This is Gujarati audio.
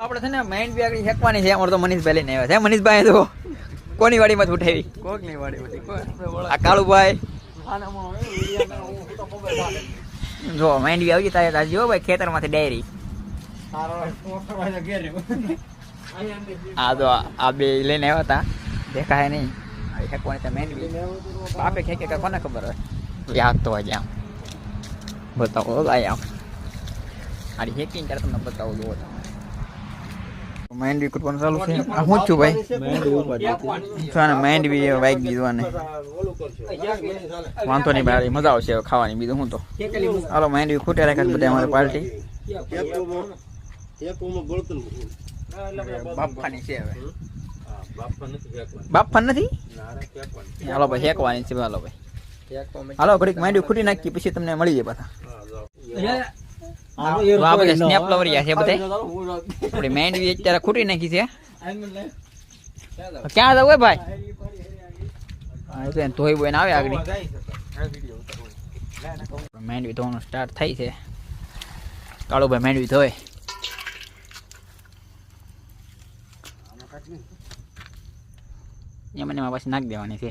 આપણે છે ને મેઇન બી હેકવાની છે અમારે તો મનીષભાઈ લઈને આવ્યા છે. મનીષભાઈ તો કોની વાડીમાં ઉઠાવી? કોકની વાડી. આ કાળુભાઈ. જો બી આવી તારે તાજી હો ભાઈ ખેતરમાંથી ડાયરી. આ તો આ બે લઈને આવ્યા હતા. દેખાય નહીં. શેકવાની માઇન્ડ બી બાપે ખેંકે કે કોને ખબર હોય? યાદ તો આજે આમ. બતાવો આમ. આડી હેકીને ત્યારે તમને બતાવું જોવો તમે. માઇન્ડ બી કૂટવાનું ચાલુ છે. આ હું છું ભાઈ. જો માઇન્ડ બી વાઈક દીધું વાંધો નહીં ભાઈ, મજા આવશે ખાવાની બીજું હું તો. હાલો બી ખૂટે રાખે બધા અમારી પાર્ટી. બાપવાની છે હવે. બાપા નથી? હાલો ભાઈ, હેકવાની છે, હાલો ભાઈ. હાલો, ઘડીક માઇન્ડ ખૂટી નાખી પછી તમને મળી જાય પાછા. તો આ બધા સ્નેપ લવરિયા છે બધા આપણી માઇન્ડ અત્યારે ખૂટી નાખી છે. ક્યાં જવું ભાઈ? ધોઈ બોઈને આવે આગળ. મેંડવી ધોવાનું સ્ટાર્ટ થાય છે. કાળુભાઈ મેંડવી ધોય એમાં એમાં પાછી નાખી દેવાની છે.